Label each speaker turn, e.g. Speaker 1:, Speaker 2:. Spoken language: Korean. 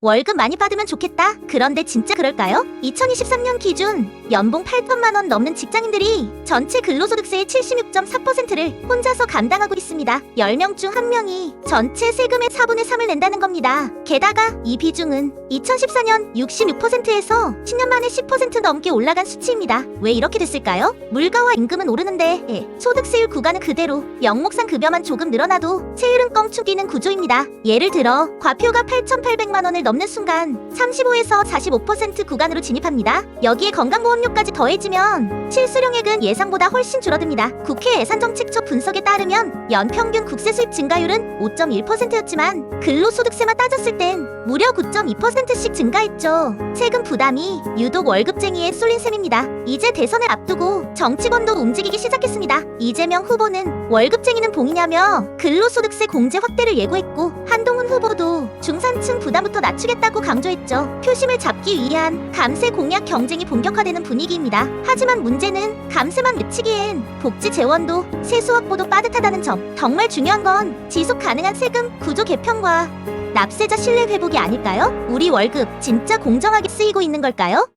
Speaker 1: 월급 많이 받으면 좋겠다. 그런데 진짜 그럴까요? 2023년 기준 연봉 8천만 원 넘는 직장인들이 전체 근로소득세의 76.4%를 혼자서 감당하고 있습니다. 10명 중 1명이 전체 세금의 4분의 3을 낸다는 겁니다. 게다가 이 비중은 2014년 66%에서 10년 만에 10% 넘게 올라간 수치입니다. 왜 이렇게 됐을까요? 물가와 임금은 오르는데 예, 소득세율 구간은 그대로 영목상 급여만 조금 늘어나도 세율은 껑충 뛰는 구조입니다. 예를 들어 과표가 8,800만 원을 넘는 순간 35에서 45% 구간으로 진입합니다. 여기에 건강보험료까지 더해지면 실수령액은 예상보다 훨씬 줄어듭니다. 국회 예산정책처 분석에 따르면 연평균 국세 수입 증가율은 5.1%였지만 근로소득세만 따졌을 땐 무려 9.2%씩 증가했죠. 세금 부담이 유독 월급쟁이에 쏠린 셈입니다. 이제 대선을 앞두고 정치권도 움직이기 시작했습니다. 이재명 후보는 월급쟁이는 봉이냐며 근로소득세 공제 확대를 예고했고 한동훈 후보도 중산층 부담부터 낮추겠다고 강조했죠. 표심을 잡기 위한 감세 공약 경쟁이 본격화되는 분위기입니다. 하지만 문제는 감세만 외치기엔 복지 재원도 세수 확보도 빠듯하다는 점. 정말 중요한 건 지속 가능한 세금 구조 개편과 납세자 신뢰 회복이 아닐까요? 우리 월급 진짜 공정하게 쓰이고 있는 걸까요?